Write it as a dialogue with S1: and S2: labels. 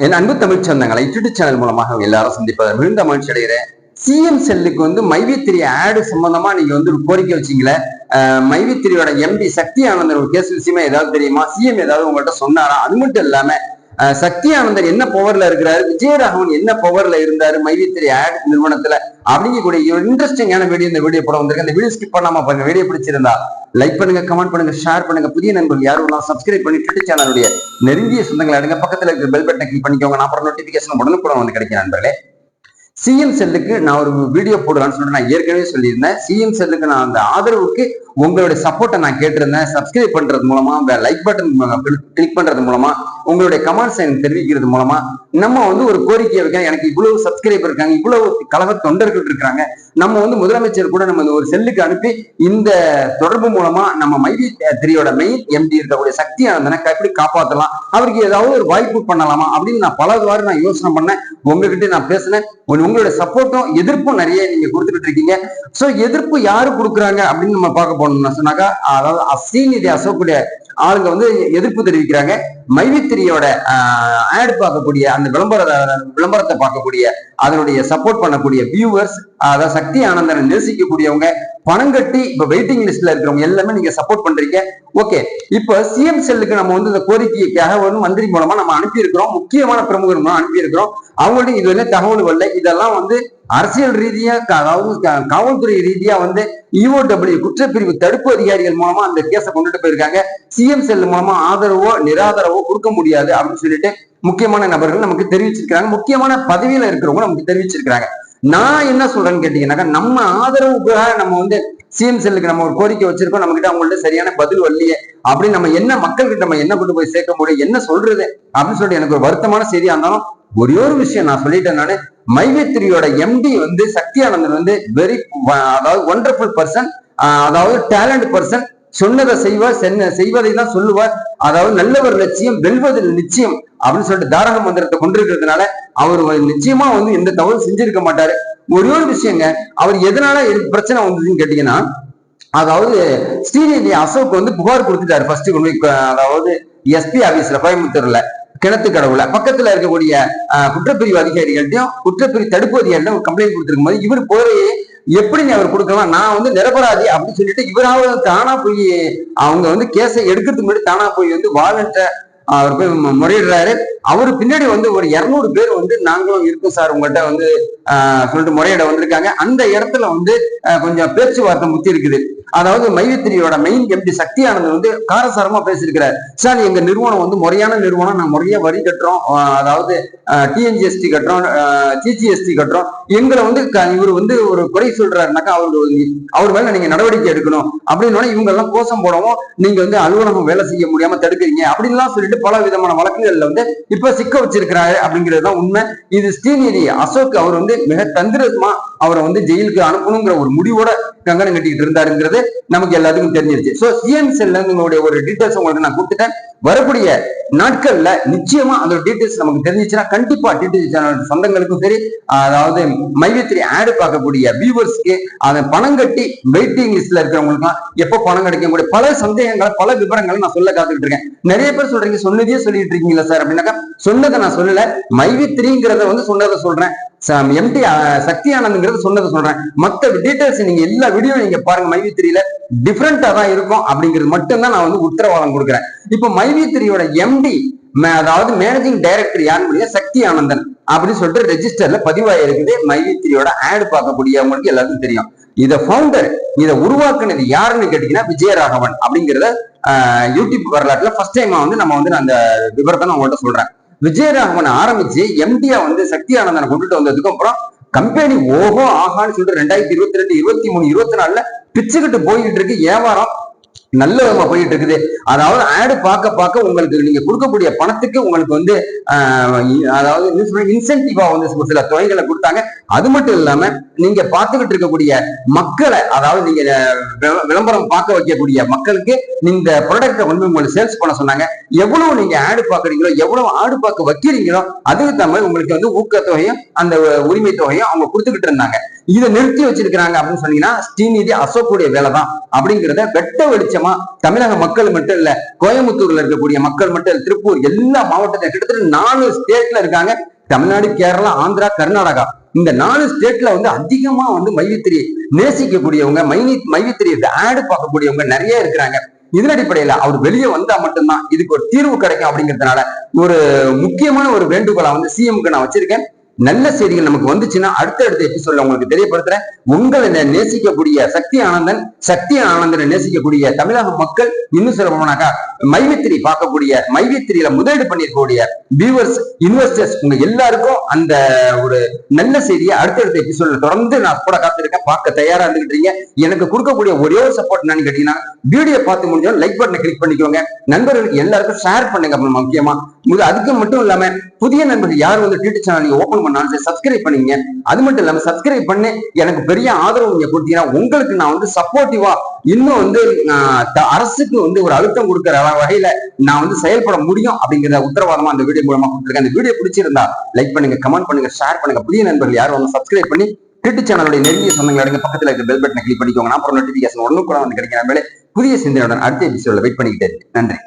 S1: என் அன்பு தமிழ் சொந்தங்களை YouTube channel மூலமாக எல்லாரும் சந்திப்பதன் மிகுந்த மகிழ்ச்சி அடைகிறேன். சிஎம் செல்லுக்கு வந்து மைவித்திரி ஆடு சம்பந்தமா நீங்க வந்து ஒரு கோரிக்கை வச்சீங்களே அஹ் மைவித்திரியோட எம்பி சக்தி ஆனந்தன் ஒரு கேஸ் விஷயமா ஏதாவது தெரியுமா? சிஎம் ஏதாவது உங்கள்கிட்ட சொன்னாரா? அது மட்டும் இல்லாம சக்தி ஆனந்தன் என்ன பவர்ல இருக்கிறாரு? விஜயராகவன் என்ன பவர்ல இருந்தாரு மைவித்திரி ஆட் நிறுவனத்துல? அப்படிங்கக்கூடிய ஒரு இன்ட்ரெஸ்டிங்கான வீடியோ இந்த வீடியோ போட வந்திருக்கு அந்த வீடியோ ஸ்கிப் பண்ணாம பாருங்க. வீடியோ பிடிச்சிருந்தா. லைக் பண்ணுங்க கமெண்ட் பண்ணுங்க ஷேர் பண்ணுங்க. புதிய நண்பர்கள் யாரும் சப்ஸ்கிரைப் பண்ணி ட்விட்டர் சேனலுடைய நெருங்கிய சொந்தங்களை அடுங்க பக்கத்துல இருக்கிற பெல் பட்டனை கிளிக் பண்ணிக்கோங்க. நான் அப்புறம் நோட்டிபிகேஷன் கூட வந்து கிடைக்கும் நண்பர்களே. சிஎம் செல்லுக்கு நான் ஒரு வீடியோ போடுறான்னு சொல்லிட்டு நான் ஏற்கனவே சொல்லியிருந்தேன். சிஎம் செல்லுக்கு நான் அந்த ஆதரவுக்கு உங்களுடைய சப்போர்ட்டை நான் கேட்டிருந்தேன். சப்ஸ்கிரைப் பண்றது மூலமா லைக் பட்டன் கிளிக் பண்றது மூலமா உங்களுடைய கமெண்ட்ஸ் எனக்கு தெரிவிக்கிறது மூலமா நம்ம வந்து ஒரு கோரிக்கை வைக்க எனக்கு இவ்வளவு சப்ஸ்கிரைபர் இருக்காங்க இவ்வளவு கழக தொண்டர்கள் இருக்கிறாங்க நம்ம வந்து முதலமைச்சர் கூட நம்ம ஒரு செல்லுக்கு அனுப்பி இந்த தொடர்பு மூலமா நம்ம மைவி திரியோட மெயின் எம்டி இருக்கக்கூடிய சக்தி ஆனந்தனை எப்படி காப்பாற்றலாம் அவருக்கு ஏதாவது ஒரு வாய்ப்பு பண்ணலாமா அப்படின்னு நான் பலவாறு நான் யோசனை பண்ணேன். உங்ககிட்ட நான் பேசினேன். உங்களுடைய சப்போர்ட்டும் எதிர்ப்பும் நிறைய நீங்க கொடுத்துட்டு இருக்கீங்க. சோ எதிர்ப்பு யாரு கொடுக்குறாங்க அப்படின்னு நம்ம பார்க்க போனோம்னா சொன்னாக்கா அதாவது அஸ்ரீநிதி அசோக்குடைய ஆளுங்க வந்து எதிர்ப்பு தெரிவிக்கிறாங்க. த்ரீயோட ஆட் பார்க்கக்கூடிய அந்த விளம்பர விளம்பரத்தை பார்க்கக்கூடிய அதனுடைய சப்போர்ட் பண்ணக்கூடிய வியூவர்ஸ் அதாவது சக்தி ஆனந்தனை நேசிக்கக்கூடியவங்க பணம் கட்டி இப்ப வெயிட்டிங் லிஸ்ட்ல இருக்கிறவங்க எல்லாமே நீங்க சப்போர்ட் பண்றீங்க. ஓகே இப்ப சிஎம் செல்லுக்கு நம்ம வந்து இந்த கோரிக்கைக்காக வந்து மந்திரி மூலமா நம்ம அனுப்பியிருக்கிறோம். முக்கியமான பிரமுகர் மூலம் அனுப்பியிருக்கிறோம். அவங்கள்ட்ட இது என்ன தகவல் வரல இதெல்லாம் வந்து அரசியல் ரீதியா காவல்துறை ரீதியா வந்து இஓடபிள்யூ குற்றப்பிரிவு தடுப்பு அதிகாரிகள் மூலமா அந்த கேஸை கொண்டுட்டு போயிருக்காங்க. சிஎம் செல் மூலமா ஆதரவோ நிராதரவோ கொடுக்க முடியாது அப்படின்னு சொல்லிட்டு முக்கியமான நபர்கள் நமக்கு தெரிவிச்சிருக்கிறாங்க. முக்கியமான பதவியில இருக்கிறவங்க நமக்கு தெரிவிச்சிருக்கிறாங்க. நான் என்ன சொல்றேன்னு கேட்டீங்கன்னாக்கா நம்ம ஆதரவுக்காக நம்ம வந்து சிஎம் செல்லுக்கு நம்ம ஒரு கோரிக்கை வச்சிருக்கோம். நம்ம கிட்ட அவங்கள்ட்ட சரியான பதில் வரலையே அப்படின்னு நம்ம என்ன மக்கள்கிட்ட நம்ம என்ன கொண்டு போய் சேர்க்க முடியும் என்ன சொல்றது அப்படின்னு சொல்லிட்டு எனக்கு ஒரு வருத்தமான செய்தியா இருந்தாலும் ஒரே ஒரு விஷயம் நான் சொல்லிட்டேன் நானு. மைவேத்திரியோட எம்டி வந்து சக்தியானந்தன் வந்து வெரி அதாவது ஒண்டர்ஃபுல் பர்சன் அதாவது டேலண்ட் பர்சன் சொன்னதை செய்வார் செய்வதை தான் சொல்லுவார். அதாவது நல்லவர் லட்சியம் வெல்வதில் நிச்சயம் அப்படின்னு சொல்லிட்டு தாரக மந்திரத்தை கொண்டிருக்கிறதுனால அவர் நிச்சயமா வந்து எந்த தவறும் செஞ்சிருக்க மாட்டாரு. ஒரே ஒரு விஷயங்க அவர் எதனால பிரச்சனை வந்ததுன்னு கேட்டீங்கன்னா அதாவது ஸ்ரீநிதி அசோக் வந்து புகார் கொடுத்துட்டாரு ஃபர்ஸ்ட் கொண்டு போய் அதாவது எஸ்பி ஆபீஸ்ல கோயம்புத்தூர்ல. கிணத்து கடவுல பக்கத்துல இருக்கக்கூடிய குற்றப்பிரிவு அதிகாரிகள்ட்டையும் குற்றப்பிரிவு தடுப்பு அதிகாரிகளும் கம்ப்ளைண்ட் கொடுத்துருக்கும் போது இவர் போய் எப்படிங்க அவர் கொடுக்கலாம்? நான் வந்து நிரபராதி அப்படின்னு சொல்லிட்டு இவராவது தானா போய் அவங்க வந்து கேஸை எடுக்கிறதுக்கு முன்னாடி தானா போய் வந்து வாலண்ட அவர் போய் முறையிடுறாரு. அவரு பின்னாடி வந்து ஒரு இருநூறு பேர் வந்து நாங்களும் இருக்கோம் சார். உங்கள்கிட்ட வந்து சொல்லிட்டு முறையிட வந்திருக்காங்க. அந்த இடத்துல வந்து கொஞ்சம் பேச்சுவார்த்தை முத்தி இருக்குது. அதாவது மைவித்திரியோட மெயின் எம்பி சக்தி ஆனந்த் வந்து காரசாரமா பேசியிருக்கிறார். சார் எங்க நிறுவனம் வந்து முறையான நிறுவனம். நான் முறையா வரி கட்டுறோம். அதாவது டிஎன்ஜிஎஸ்டி கட்டுறோம். ஜிஜிஎஸ்டி கட்டுறோம். எங்களை வந்து இவர் வந்து ஒரு குறை சொல்றாருனாக்கா அவரு அவர் மேல நீங்க நடவடிக்கை எடுக்கணும். அப்படின்னு இவங்க எல்லாம் கோஷம் போடவும் நீங்க வந்து அலுவலகம் வேலை செய்ய முடியாம தடுக்கிறீங்க. அப்படின்லாம் சொல்லிட்டு பல விதமான வழக்குகள்ல வந்து இப்ப சிக்க வச்சிருக்கிறாரு அப்படிங்கிறது தான் உண்மை. இது ஸ்ரீநிதி அசோக் அவர் வந்து மிக தந்திரமா அவரை வந்து ஜெயிலுக்கு அனுப்பணுங்கிற ஒரு முடிவோட கங்கணம் கட்டிக்கிட்டு இருந்தாருங்கிறது நமக்கு எல்லாத்துக்கும் தெரிஞ்சிருச்சு. சோ சிஎம் செல்ல ஒரு டீட்டெயில்ஸ் உங்களுக்கு நான் கொடுத்துட்டேன். வரக்கூடிய நாட்கள்ல நிச்சயமா அந்த டீட்டெயில்ஸ் நமக்கு தெரிஞ்சிச்சுன்னா கண்டிப்பா டிடிவி சேனல் சொந்தங்களுக்கும் சரி அதாவது மையத்திரி ஆடு பார்க்கக்கூடிய வியூவர்ஸ்க்கு அதை பணம் கட்டி வெயிட்டிங் லிஸ்ட்ல இருக்கிறவங்களுக்கு எப்போ பணம் கிடைக்கும் கூட பல சந்தேகங்களை பல விவரங்களை நான் சொல்ல காத்துக்கிட்டு இருக்கேன். நிறைய பேர் சொல்றீங்க சொன்னதே சொல்லிட்டு இருக்கீங்களா சார் அப்படின்னாக்கா சொன்னதை நான் சொல்லல. மைவித்திரிங்கிறத வந்து சொன்னதை சொல்றேன். எம்டி சக்தி ஆனந்த்ங்கிறது சொன்னதை சொல்றேன். மத்த டீட்டெயில்ஸ் நீங்க எல்லா வீடியோ நீங்க பாருங்க. மைவி த்ரீல டிஃப்ரெண்டா தான் இருக்கும் அப்படிங்கிறது மட்டும்தான் நான் வந்து உத்தரவாதம் கொடுக்குறேன். இப்ப மைவி த்ரீயோட எம்டி அதாவது மேனேஜிங் டைரக்டர் யாருன்னு சக்தி ஆனந்தன் அப்படின்னு சொல்லிட்டு ரெஜிஸ்டர்ல பதிவாயிருக்குது மைவி த்ரீயோட ஆடு பார்க்கக்கூடியவங்களுக்கு எல்லாருக்கும் தெரியும். இத ஃபவுண்டர் இதை உருவாக்குனது யாருன்னு கேட்டீங்கன்னா விஜயராகவன் அப்படிங்கிறத யூடியூப் வரலாற்றுல ஃபர்ஸ்ட் டைம் வந்து நம்ம வந்து அந்த விவரத்தை நான் உங்கள்கிட்ட சொல்றேன். விஜயராகவன் ஆரம்பிச்சு எம்டியா வந்து சக்தி ஆனந்தனை கொண்டுட்டு வந்ததுக்கு அப்புறம் கம்பெனி ஓஹோ ஆகான்னு சொல்லிட்டு ரெண்டாயிரத்தி இருபத்தி ரெண்டு இருபத்தி மூணு இருபத்தி நாலுல பிச்சுக்கிட்டு போயிட்டு இருக்கு. வியாபாரம் நல்ல விதமா போயிட்டு இருக்குது அதாவது ஆடு பார்க்க பார்க்க உங்களுக்கு நீங்க கொடுக்கக்கூடிய பணத்துக்கு உங்களுக்கு வந்து அதாவது இன்சென்டிவா வந்து ஒரு சில தொகைகளை கொடுத்தாங்க. அது மட்டும் இல்லாம நீங்க பார்த்துக்கிட்டு இருக்கக்கூடிய மக்களை அதாவது நீங்க விளம்பரம் பார்க்க வைக்கக்கூடிய மக்களுக்கு இந்த ப்ராடக்டை வந்து உங்களுக்கு சேல்ஸ் பண்ண சொன்னாங்க. எவ்வளவு நீங்க ஆடு பாக்குறீங்களோ எவ்வளவு ஆடு பார்க்க வைக்கிறீங்களோ அதுக்கு தகுந்த உங்களுக்கு வந்து ஊக்கத்தொகையும் அந்த உரிமை தொகையும் அவங்க கொடுத்துக்கிட்டு இருந்தாங்க. இதை நிறுத்தி வச்சிருக்கிறாங்க அப்படின்னு சொன்னீங்கன்னா ஸ்ரீநிதி அசோக்குடைய வேலை தான் அப்படிங்கிறத வெட்ட வெளிச்சமா தமிழக மக்கள் மட்டும் இல்ல கோயம்புத்தூர்ல இருக்கக்கூடிய மக்கள் மட்டும் இல்ல திருப்பூர் எல்லா மாவட்டத்துல கிட்டத்தட்ட நாலு ஸ்டேட்ல இருக்காங்க. தமிழ்நாடு கேரளா ஆந்திரா கர்நாடகா. இந்த நாலு ஸ்டேட்ல வந்து அதிகமா வந்து மைவித்திரி நேசிக்கக்கூடியவங்க மைனி மைவித்திரி ஆடு பார்க்கக்கூடியவங்க நிறைய இருக்கிறாங்க. இதன் அடிப்படையில அவர் வெளியே வந்தா மட்டும்தான் இதுக்கு ஒரு தீர்வு கிடைக்கும் அப்படிங்கிறதுனால ஒரு முக்கியமான ஒரு வேண்டுகோளை வந்து சிஎம்க்கு நான் வச்சிருக்கேன். நல்ல செய்திகள் நமக்கு வந்துச்சுன்னா அடுத்த எபிசோட்ல உங்களுக்கு தெரியப்படுத்துறேன். உங்களை நேசிக்கக்கூடிய சக்தி ஆனந்தன் சக்தி ஆனந்தனை நேசிக்கக்கூடிய தமிழக மக்கள் இன்னும் சொல்ல மைவித்திரி பார்க்கக்கூடிய மைவித்திரியில முதலீடு பண்ணிருக்கக்கூடிய வியூவர்ஸ் இன்வெஸ்டர்ஸ் உங்க எல்லாருக்கும் அந்த ஒரு நல்ல செய்தியை அடுத்தடுத்த எபிசோட்ல தொடர்ந்து நான் கூட காத்திருக்கேன். பார்க்க தயாரா இருந்துகிட்டீங்க. எனக்கு கொடுக்கக்கூடிய ஒரே ஒரு சப்போர்ட் என்னன்னு கேட்டீங்கன்னா வீடியோ பார்த்து முடிஞ்சோம் லைக் பட்டனை கிளிக் பண்ணிக்கோங்க. நண்பர்களுக்கு எல்லாருக்கும் ஷேர் பண்ணுங்க முக்கியமா. அதுக்கு மட்டும் இல்லாம புதிய நண்பர்கள் யார் வந்து Twitter channel open open subscribe பண்ணீங்க. அது மட்டும் இல்லாம சப்ஸ்கிரைப் பண்ணி எனக்கு பெரிய ஆதரவு நீங்க கொடுத்தீங்கன்னா உங்களுக்கு நான் வந்து சப்போர்ட்டிவா இன்னும் வந்து அரசுக்கு வந்து ஒரு அழுத்தம் கொடுக்கிற வகையில நான் வந்து செயல்பட முடியும் அப்படிங்கிற உத்தரவாதமா அந்த வீடியோ மூலமா கொடுத்துருக்கேன். அந்த வீடியோ பிடிச்சிருந்தா லைக் பண்ணுங்க கமெண்ட் பண்ணுங்க ஷேர் பண்ணுங்க. புதிய நண்பர்கள் யாரும் வந்து சப்ஸ்கிரைப் பண்ணி ட்விட்டர் சேனலுடைய நெருங்கிய சொந்தங்கள் அடங்க பக்கத்துல இருக்க பெல் பட்டனை கிளிக் பண்ணிக்கோங்க. நான் அப்புறம் நோட்டிபிகேஷன் ஒண்ணு கூட வந்து கிடைக்கிற மேலே புதிய சிந்தனையுடன் அடுத்த எபிசோட வெயிட் பண்ணிக்கிட்டே நன்றி.